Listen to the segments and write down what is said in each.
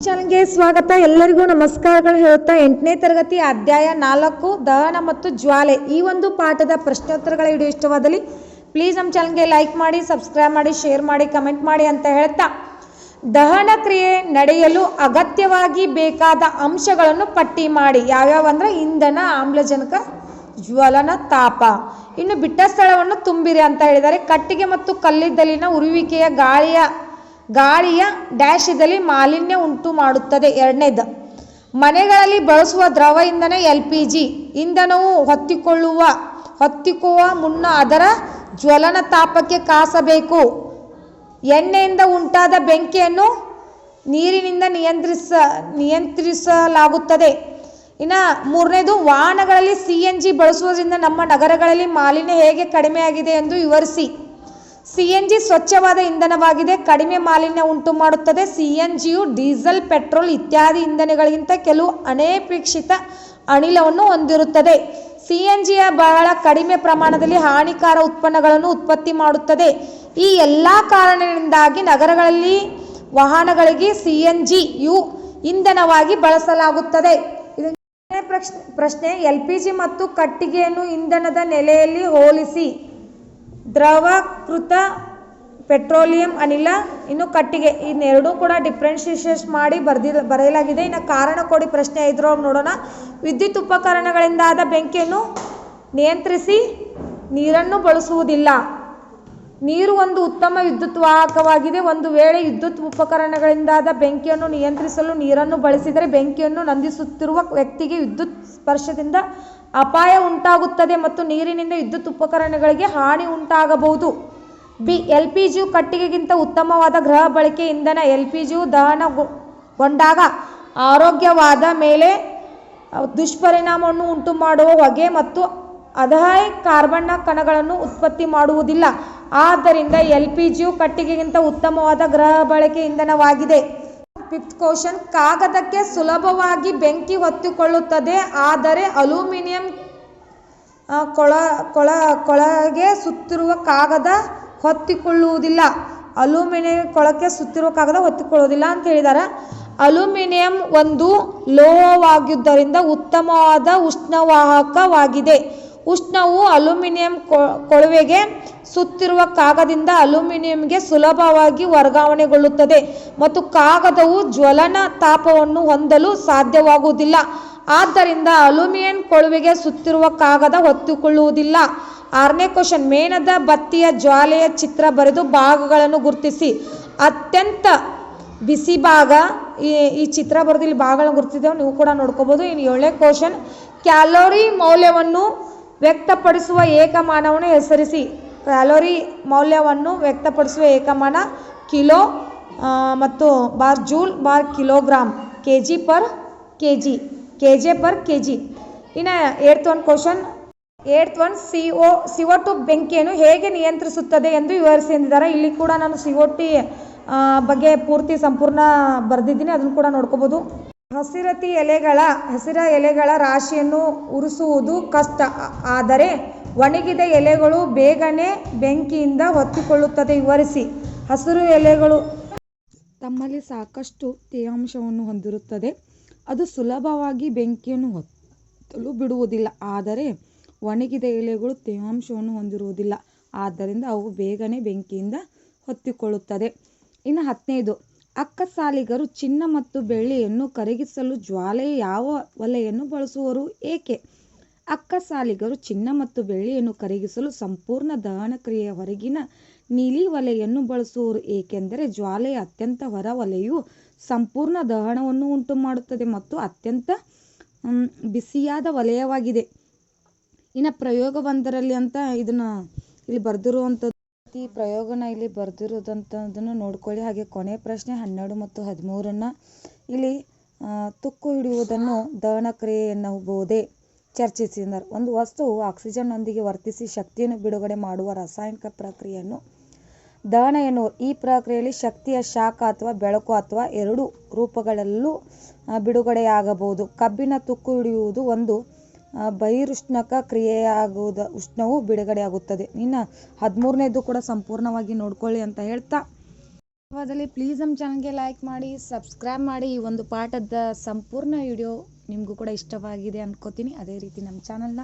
ಚಾನಲ್ಗೆ ಸ್ವಾಗತ. ಎಲ್ಲರಿಗೂ ನಮಸ್ಕಾರಗಳು ಹೇಳುತ್ತಾ ಎಂಟನೇ ತರಗತಿ ಅಧ್ಯಾಯ ನಾಲ್ಕು, ದಹನ ಮತ್ತು ಜ್ವಾಲೆ. ಈ ಒಂದು ಪಾಠದ ಪ್ರಶ್ನೋತ್ತರಗಳ ವಿಡಿಯೋ ಇಷ್ಟವಾದಲ್ಲಿ ಪ್ಲೀಸ್ ನಮ್ಮ ಚಾನಲ್ಗೆ ಲೈಕ್ ಮಾಡಿ ಸಬ್ಸ್ಕ್ರೈಬ್ ಮಾಡಿ ಶೇರ್ ಮಾಡಿ ಕಮೆಂಟ್ ಮಾಡಿ ಅಂತ ಹೇಳ್ತಾ. ದಹನ ಕ್ರಿಯೆ ನಡೆಯಲು ಅಗತ್ಯವಾಗಿ ಬೇಕಾದ ಅಂಶಗಳನ್ನು ಪಟ್ಟಿ ಮಾಡಿ. ಯಾವ್ಯಾವ ಅಂದ್ರೆ ಇಂಧನ, ಆಮ್ಲಜನಕ, ಜ್ವಲನ, ತಾಪ. ಇನ್ನು ಬಿಟ್ಟ ಸ್ಥಳವನ್ನು ತುಂಬಿರಿ ಅಂತ ಹೇಳಿದ್ದಾರೆ. ಕಟ್ಟಿಗೆ ಮತ್ತು ಕಲ್ಲಿದ್ದಲಿನ ಉರುವಿಕೆಯ ಗಾಳಿಯ ಗಾಳಿಯ ಡ್ಯಾಶ್ ಮಾಲಿನ್ಯ ಉಂಟು ಮಾಡುತ್ತದೆ ಎರಡನೇದು, ಮನೆಗಳಲ್ಲಿ ಬಳಸುವ ದ್ರವ ಇಂಧನ ಎಲ್ ಪಿ ಜಿ, ಇಂಧನವು ಹೊತ್ತಿಕೊಳ್ಳುವ ಹೊತ್ತಿಕ್ಕುವ ಮುನ್ನ ಅದರ ಜ್ವಲನ ತಾಪಕ್ಕೆ ಕಾಸಬೇಕು. ಎಣ್ಣೆಯಿಂದ ಉಂಟಾದ ಬೆಂಕಿಯನ್ನು ನೀರಿನಿಂದ ನಿಯಂತ್ರಿಸ, ನಿಯಂತ್ರಿಸಲಾಗುತ್ತದೆ. ಇನ್ನು ಮೂರನೇದು, ವಾಹನಗಳಲ್ಲಿ ಸಿ ಎನ್ ಜಿ ಬಳಸುವುದರಿಂದ ನಮ್ಮ ನಗರಗಳಲ್ಲಿ ಮಾಲಿನ್ಯ ಹೇಗೆ ಕಡಿಮೆಯಾಗಿದೆ ಎಂದು ವಿವರಿಸಿ. ಸಿ ಎನ್ ಜಿ ಸ್ವಚ್ಛವಾದ ಇಂಧನವಾಗಿದೆ. ಕಡಿಮೆ ಮಾಲಿನ್ಯ ಉಂಟು ಮಾಡುತ್ತದೆ. ಸಿ ಎನ್ ಜಿಯು ಡೀಸೆಲ್, ಪೆಟ್ರೋಲ್ ಇತ್ಯಾದಿ ಇಂಧನಗಳಿಗಿಂತ ಕೆಲವು ಅನಪೇಕ್ಷಿತ ಅನಿಲವನ್ನು ಹೊಂದಿರುತ್ತದೆ. ಸಿ ಎನ್ ಜಿಯ ಬಹಳ ಕಡಿಮೆ ಪ್ರಮಾಣದಲ್ಲಿ ಹಾನಿಕಾರ ಉತ್ಪನ್ನಗಳನ್ನು ಉತ್ಪತ್ತಿ ಮಾಡುತ್ತದೆ. ಈ ಎಲ್ಲ ಕಾರಣದಿಂದಾಗಿ ನಗರಗಳಲ್ಲಿ ವಾಹನಗಳಿಗೆ ಸಿ ಎನ್ ಜಿಯು ಇಂಧನವಾಗಿ ಬಳಸಲಾಗುತ್ತದೆ. ಪ್ರಶ್ನೆ, ಎಲ್ ಪಿ ಜಿ ಮತ್ತು ಕಟ್ಟಿಗೆಯನ್ನು ಇಂಧನದ ನೆಲೆಯಲ್ಲಿ ಹೋಲಿಸಿ. ದ್ರವಕೃತ ಪೆಟ್ರೋಲಿಯಂ ಅನಿಲ, ಇನ್ನು ಕಟ್ಟಿಗೆ. ಇನ್ನೆರಡೂ ಕೂಡ ಡಿಫ್ರೆನ್ಶಿಯೇಷನ್ ಮಾಡಿ ಬರ್ದಿರ ಬರೆಯಲಾಗಿದೆ. ಇನ್ನು ಕಾರಣ ಕೊಡಿ ಪ್ರಶ್ನೆ ಇದ್ರೋ ನೋಡೋಣ. ವಿದ್ಯುತ್ ಉಪಕರಣಗಳಿಂದಾದ ಬೆಂಕಿಯನ್ನು ನಿಯಂತ್ರಿಸಿ ನೀರನ್ನು ಬಳಸುವುದಿಲ್ಲ. ನೀರು ಒಂದು ಉತ್ತಮ ವಿದ್ಯುತ್ ವಾಹಕವಾಗಿದೆ ಒಂದು ವೇಳೆ ವಿದ್ಯುತ್ ಉಪಕರಣಗಳಿಂದಾದ ಬೆಂಕಿಯನ್ನು ನಿಯಂತ್ರಿಸಲು ನೀರನ್ನು ಬಳಸಿದರೆ ಬೆಂಕಿಯನ್ನು ನಂದಿಸುತ್ತಿರುವ ವ್ಯಕ್ತಿಗೆ ವಿದ್ಯುತ್ ಸ್ಪರ್ಶದಿಂದ ಅಪಾಯ ಉಂಟಾಗುತ್ತದೆ ಮತ್ತು ನೀರಿನಿಂದ ವಿದ್ಯುತ್ ಉಪಕರಣಗಳಿಗೆ ಹಾನಿ ಉಂಟಾಗಬಹುದು. ಬಿ ಎಲ್ ಪಿ ಜಿಯು ಕಟ್ಟಿಗೆಗಿಂತ ಉತ್ತಮವಾದ ಗೃಹ ಬಳಕೆ ಇಂಧನ. ಎಲ್ ಪಿ ಜಿಯು ದಹನಗೊಂಡಾಗ ಆರೋಗ್ಯವಾದ ಮೇಲೆ ದುಷ್ಪರಿಣಾಮವನ್ನು ಉಂಟು ಮಾಡುವ ಹೊಗೆ ಮತ್ತು ಅದಹಾಯ್ ಕಾರ್ಬನ್ನ ಕಣಗಳನ್ನು ಉತ್ಪತ್ತಿ ಮಾಡುವುದಿಲ್ಲ. ಆದ್ದರಿಂದ ಎಲ್ ಪಿ ಜಿಯು ಕಟ್ಟಿಗೆಗಿಂತ ಉತ್ತಮವಾದ ಗೃಹ ಬಳಕೆ ಇಂಧನವಾಗಿದೆ ಫಿಫ್ತ್ ಕ್ವಶನ್, ಕಾಗದಕ್ಕೆ ಸುಲಭವಾಗಿ ಬೆಂಕಿ ಹೊತ್ತಿಕೊಳ್ಳುತ್ತದೆ, ಆದರೆ ಅಲ್ಯೂಮಿನಿಯಂ ಕೊಳ ಕೊಳ, ಕೊಳಗೆ ಸುತ್ತಿರುವ ಕಾಗದ ಹೊತ್ತಿಕೊಳ್ಳುವುದಿಲ್ಲ. ಅಲ್ಯೂಮಿನಿಯಂ ಕೊಳಕ್ಕೆ ಸುತ್ತಿರುವ ಕಾಗದ ಹೊತ್ತಿಕೊಳ್ಳುವುದಿಲ್ಲ ಅಂತ ಹೇಳಿದ್ದಾರೆ ಅಲ್ಯೂಮಿನಿಯಂ ಒಂದು ಲೋಹವಾಗಿದ್ದರಿಂದ ಉತ್ತಮವಾದ ಉಷ್ಣವಾಹಕವಾಗಿದೆ. ಉಷ್ಣವು ಅಲ್ಯೂಮಿನಿಯಂ ಕೊಳವೆಗೆ ಸುತ್ತಿರುವ ಕಾಗದಿಂದ ಅಲ್ಯೂಮಿನಿಯಂಗೆ ಸುಲಭವಾಗಿ ವರ್ಗಾವಣೆಗೊಳ್ಳುತ್ತದೆ ಮತ್ತು ಕಾಗದವು ಜ್ವಲನ ತಾಪವನ್ನು ಹೊಂದಲು ಸಾಧ್ಯವಾಗುವುದಿಲ್ಲ. ಆದ್ದರಿಂದ ಅಲ್ಯೂಮಿನಿಯಂ ಕೊಳವೆಗೆ ಸುತ್ತಿರುವ ಕಾಗದ ಹೊತ್ತುಕೊಳ್ಳುವುದಿಲ್ಲ. ಆರನೇ ಕ್ವಶನ್, ಮೇಣದ ಬತ್ತಿಯ ಜ್ವಾಲೆಯ ಚಿತ್ರ ಬರೆದು ಭಾಗಗಳನ್ನು ಗುರುತಿಸಿ. ಅತ್ಯಂತ ಬಿಸಿ ಭಾಗ ಈ ಈ ಚಿತ್ರ ಬರೆದು ಭಾಗಗಳನ್ನು ಗುರುತಿದ್ದೇವೆ ನೀವು ಕೂಡ ನೋಡ್ಕೋಬೋದು. ಇನ್ನು ಏಳನೇ ಕ್ವಶನ್, ಕ್ಯಾಲೋರಿ ಮೌಲ್ಯವನ್ನು ವ್ಯಕ್ತಪಡಿಸುವ ಏಕಮಾನವನ್ನು ಹೆಸರಿಸಿ. ಕ್ಯಾಲೋರಿ ಮೌಲ್ಯವನ್ನು ವ್ಯಕ್ತಪಡಿಸುವ ಏಕಮಾನ ಕಿಲೋ ಮತ್ತು bar joule bar kilogram K G per K G K J per K G ಇನ್ನು eighth one question eighth one C O C O two ಬೆಂಕಿಯನ್ನು ಹೇಗೆ ನಿಯಂತ್ರಿಸುತ್ತದೆ ಎಂದು ವಿವರಿಸಿ ಎಂದಿದ್ದಾರೆ. ಇಲ್ಲಿ ಕೂಡ ನಾನು ಸಿ ಒ ಟಿ ಬಗ್ಗೆ ಪೂರ್ತಿ ಸಂಪೂರ್ಣ ಬರೆದಿದ್ದೀನಿ. ಅದನ್ನು ಕೂಡ ನೋಡ್ಕೋಬೋದು. ಹಸಿರತಿ ಎಲೆಗಳ, ಹಸಿರ ಎಲೆಗಳ ರಾಶಿಯನ್ನು ಉರಿಸುವುದು ಕಷ್ಟ. ಆದರೆ ಒಣಗಿದ ಎಲೆಗಳು ಬೇಗನೆ ಬೆಂಕಿಯಿಂದ ಹೊತ್ತಿಕೊಳ್ಳುತ್ತದೆ. ವಿವರಿಸಿ. ಹಸಿರು ಎಲೆಗಳು ತಮ್ಮಲ್ಲಿ ಸಾಕಷ್ಟು ತೇವಾಂಶವನ್ನು ಹೊಂದಿರುತ್ತದೆ. ಅದು ಸುಲಭವಾಗಿ ಬೆಂಕಿಯನ್ನು ಹೊತ್ತಲು ಬಿಡುವುದಿಲ್ಲ. ಆದರೆ ಒಣಗಿದ ಎಲೆಗಳು ತೇವಾಂಶವನ್ನು ಹೊಂದಿರುವುದಿಲ್ಲ. ಆದ್ದರಿಂದ ಅವು ಬೇಗನೆ ಬೆಂಕಿಯಿಂದ ಹೊತ್ತಿಕೊಳ್ಳುತ್ತದೆ. ಇನ್ನು ಹತ್ತನೇದು ಅಕ್ಕಸಾಲಿಗರು ಚಿನ್ನ ಮತ್ತು ಬೆಳ್ಳಿಯನ್ನು ಕರಗಿಸಲು ಜ್ವಾಲೆಯ ಯಾವ ಒಲೆಯನ್ನು ಬಳಸುವರು? ಏಕೆ? ಅಕ್ಕಸಾಲಿಗರು ಚಿನ್ನ ಮತ್ತು ಬೆಳ್ಳಿಯನ್ನು ಕರಗಿಸಲು ಸಂಪೂರ್ಣ ದಹನ ಕ್ರಿಯೆಯ ಹೊರಗಿನ ನೀಲಿ ಒಲೆಯನ್ನು ಬಳಸುವರು. ಏಕೆಂದರೆ ಜ್ವಾಲೆಯ ಅತ್ಯಂತ ಹೊರ ಒಲೆಯು ಸಂಪೂರ್ಣ ದಹನವನ್ನು ಉಂಟು ಮಾಡುತ್ತದೆ ಮತ್ತು ಅತ್ಯಂತ ಬಿಸಿಯಾದ ವಲಯವಾಗಿದೆ ಇನ್ನು ಪ್ರಯೋಗವೊಂದರಲ್ಲಿ ಅಂತ ಇದನ್ನು ಇಲ್ಲಿ ಬರೆದಿರುವಂಥದ್ದು ಈ ಪ್ರಯೋಗನ ಇಲ್ಲಿ ಬರೆದಿರೋದಂಥದ್ದನ್ನು ನೋಡ್ಕೊಳ್ಳಿ. ಹಾಗೆ ಕೊನೆ ಪ್ರಶ್ನೆ ಹನ್ನೆರಡು ಮತ್ತು ಹದಿಮೂರನ್ನ ಇಲ್ಲಿ ತುಕ್ಕು ಹಿಡಿಯುವುದನ್ನು ದಹನ ಕ್ರಿಯೆ ಎನ್ನಬಹುದೇ? ಚರ್ಚಿಸಿದ್ದಾರೆ. ಒಂದು ವಸ್ತುವು ಆಕ್ಸಿಜನ್ನೊಂದಿಗೆ ವರ್ತಿಸಿ ಶಕ್ತಿಯನ್ನು ಬಿಡುಗಡೆ ಮಾಡುವ ರಾಸಾಯನಿಕ ಪ್ರಕ್ರಿಯೆಯನ್ನು ದಹನ ಎನ್ನುವ, ಈ ಪ್ರಕ್ರಿಯೆಯಲ್ಲಿ ಶಕ್ತಿಯ ಶಾಖ ಅಥವಾ ಬೆಳಕು ಅಥವಾ ಎರಡು ರೂಪಗಳಲ್ಲೂ ಬಿಡುಗಡೆಯಾಗಬಹುದು. ಕಬ್ಬಿನ ತುಕ್ಕು ಹಿಡಿಯುವುದು ಒಂದು ಬಹಿರುಷ್ಣಕ ಕ್ರಿಯೆಯಾಗುವುದ, ಉಷ್ಣವು ಬಿಡುಗಡೆಯಾಗುತ್ತದೆ. ಇನ್ನು ಹದಿಮೂರನೇದು ಕೂಡ ಸಂಪೂರ್ಣವಾಗಿ ನೋಡ್ಕೊಳ್ಳಿ ಅಂತ ಹೇಳ್ತಾ. ಅದರಲ್ಲಿ ಪ್ಲೀಸ್ ನಮ್ಮ ಚಾನಲ್ಗೆ ಲೈಕ್ ಮಾಡಿ ಸಬ್ಸ್ಕ್ರೈಬ್ ಮಾಡಿ. ಈ ಒಂದು ಪಾಠದ ಸಂಪೂರ್ಣ ವಿಡಿಯೋ ನಿಮಗೂ ಕೂಡ ಇಷ್ಟವಾಗಿದೆ ಅನ್ಕೋತೀನಿ. ಅದೇ ರೀತಿ ನಮ್ಮ ಚಾನಲ್ನ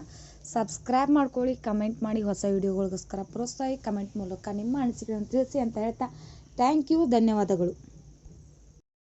ಸಬ್ಸ್ಕ್ರೈಬ್ ಮಾಡ್ಕೊಳ್ಳಿ ಕಮೆಂಟ್ ಮಾಡಿ, ಹೊಸ ವಿಡಿಯೋಗಳಿಗೋಸ್ಕರ ಪ್ರೋತ್ಸಾಹಿ ಕಮೆಂಟ್ ಮೂಲಕ ನಿಮ್ಮ ಅನಿಸಿಕೆಯನ್ನು ತಿಳಿಸಿ ಅಂತ ಹೇಳ್ತಾ. ಥ್ಯಾಂಕ್ ಯು ಧನ್ಯವಾದಗಳು.